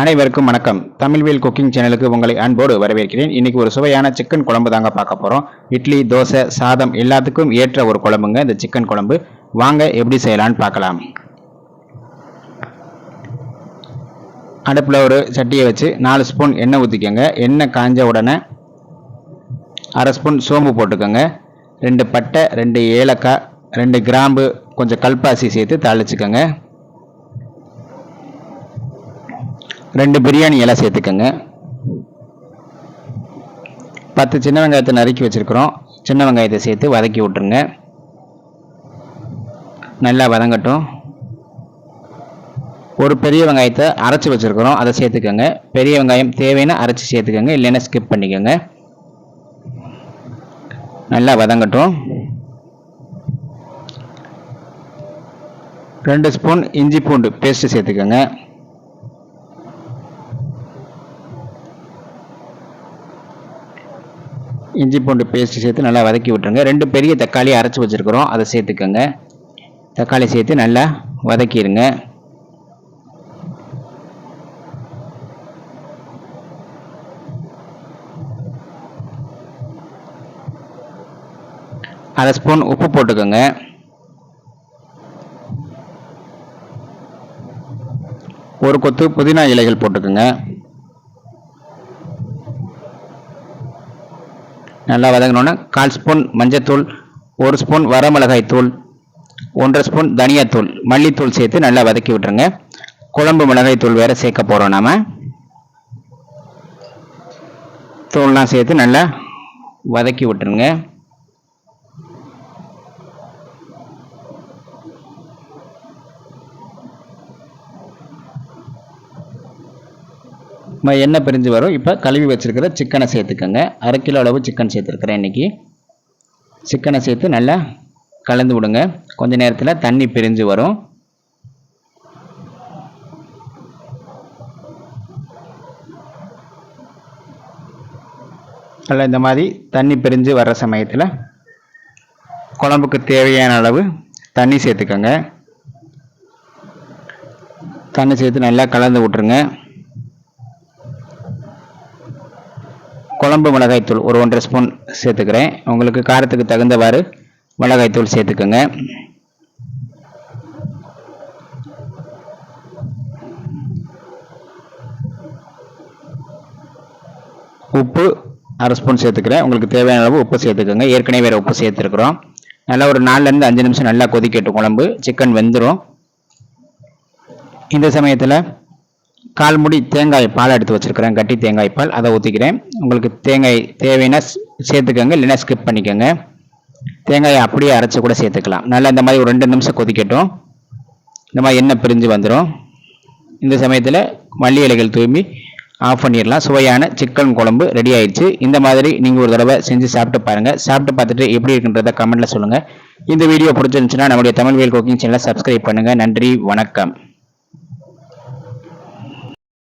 அனைவருக்கும் வணக்கம். தமிழ்வேல் குக்கிங் சேனலுக்கு உங்களை அன்போடு வரவேற்கிறேன். இன்னைக்கு ஒரு சுவையான சிக்கன் குழம்பு தாங்க பார்க்க போகிறோம் இட்லி தோசை சாதம் எல்லாத்துக்கும் ஏற்ற ஒரு குழம்புங்க. இந்த சிக்கன் குழம்பு. வாங்க எப்படி செய்யலான்னு பார்க்கலாம். அடுப்பில் ஒரு சட்டியை வச்சு நாலு ஸ்பூன் எண்ணெய் ஊற்றிக்கோங்க எண்ணெய் காஞ்ச உடனே அரை ஸ்பூன் சோம்பு போட்டுக்கோங்க. ரெண்டு பட்டை ரெண்டு ஏலக்காய் ரெண்டு கிராம்பு கொஞ்சம் கல்பாசி சேர்த்து தாளிச்சுக்கோங்க. ரெண்டு பிரியாணி இலை சேர்த்துக்கோங்க. பத்து சின்ன வெங்காயத்தை நறுக்கி வச்சுருக்குறோம். சின்ன வெங்காயத்தை சேர்த்து வதக்கி விட்ருங்க நல்லா வதங்கட்டும். ஒரு பெரிய வெங்காயத்தை அரைச்சி வச்சுருக்குறோம். அதை சேர்த்துக்கோங்க. பெரிய வெங்காயம் தேவைன்னா அரைச்சி சேர்த்துக்கோங்க. இல்லைன்னா ஸ்கிப் பண்ணிக்கோங்க. நல்லா வதங்கட்டும். ரெண்டு ஸ்பூன் இஞ்சி பூண்டு பேஸ்ட்டு சேர்த்துக்கோங்க. இஞ்சி பூண்டு பேஸ்ட் சேர்த்து நல்லா வதக்கி விட்டுருங்க. ரெண்டு பெரிய தக்காளி அரைச்சி வச்சுருக்குறோம். அதை சேர்த்துக்கோங்க. தக்காளி சேர்த்து நல்லா வதக்கிடுங்க. அரை ஸ்பூன் உப்பு போட்டுக்கோங்க. ஒரு கொத்து புதினா இலைகள் போட்டுக்கோங்க. நல்லா வதங்கினோன்னா கால் ஸ்பூன் மஞ்சத்தூள் ஒரு ஸ்பூன் வரமிளகாய் தூள் ஒன்றரை ஸ்பூன் தனியாத்தூள் மல்லித்தூள் சேர்த்து நல்லா வதக்கி விட்டுருங்க. குழம்பு மிளகாய் தூள் வேறு சேர்க்க போகிறோம் நாம். தூள்லாம் சேர்த்து நல்லா வதக்கி விட்டுருங்க. எண்ணெய் பிரிஞ்சு வரும்? இப்போ கழுவி வச்சுருக்கிற சிக்கனை சேர்த்துக்கோங்க. அரை கிலோ அளவு சிக்கன் சேர்த்துருக்குறேன் இன்றைக்கி சிக்கனை சேர்த்து நல்லா கலந்து விடுங்க. கொஞ்ச நேரத்தில் தண்ணி பிரிஞ்சு வரும். நல்லா இந்த மாதிரி தண்ணி பிரிஞ்சு வர்ற சமயத்தில் குழம்புக்கு தேவையான அளவு தண்ணி சேர்த்துக்கோங்க. தண்ணி சேர்த்து நல்லா கலந்து விட்ருங்க குழம்பு மிளகாய்த்தூள் ஒரு ஒன்றரை ஸ்பூன் சேர்த்துக்கிறேன். உங்களுக்கு காரத்துக்கு தகுந்தவாறு மிளகாய்த்தூள் சேர்த்துக்கோங்க. உப்பு அரை ஸ்பூன் சேர்த்துக்கிறேன். உங்களுக்கு தேவையான அளவு உப்பு சேர்த்துக்கோங்க. ஏற்கனவே வேறு உப்பு சேர்த்துருக்குறோம். நல்லா ஒரு நாலுலேருந்து அஞ்சு நிமிஷம் நல்லா கொதிக்கட்டும் குழம்பு. சிக்கன் வெந்துடும் இந்த சமயத்தில் கால் முடி தேங்காய் பால் எடுத்து வச்சுருக்கிறேன். கட்டி தேங்காய் பால். அதை ஊற்றிக்கிறேன் உங்களுக்கு தேங்காய் தேவைன்னா சேர்த்துக்கோங்க. இல்லைன்னா ஸ்கிப் பண்ணிக்கோங்க. தேங்காயை அப்படியே அரைச்சி கூட சேர்த்துக்கலாம். நல்லா இந்த மாதிரி ஒரு ரெண்டு நிமிஷம் கொதிக்கட்டும். இந்த மாதிரி எண்ணெய் பிரிஞ்சு வந்துடும் இந்த சமயத்தில் மல்லி இலைகள் தூமி ஆஃப் பண்ணிடலாம். சுவையான சிக்கன் குழம்பு ரெடி ஆயிடுச்சு. இந்த மாதிரி நீங்கள் ஒரு தடவை செஞ்சு சாப்பிட்டு பாருங்கள் சாப்பிட்டு பார்த்துட்டு எப்படி இருக்குன்றத கமெண்ட்டில் சொல்லுங்கள் இந்த வீடியோ பிடிச்சிருந்துச்சுன்னா நம்முடைய தமிழ் வேல் குக்கிங் சேனலை சப்ஸ்கிரைப் பண்ணுங்கள் நன்றி. வணக்கம்.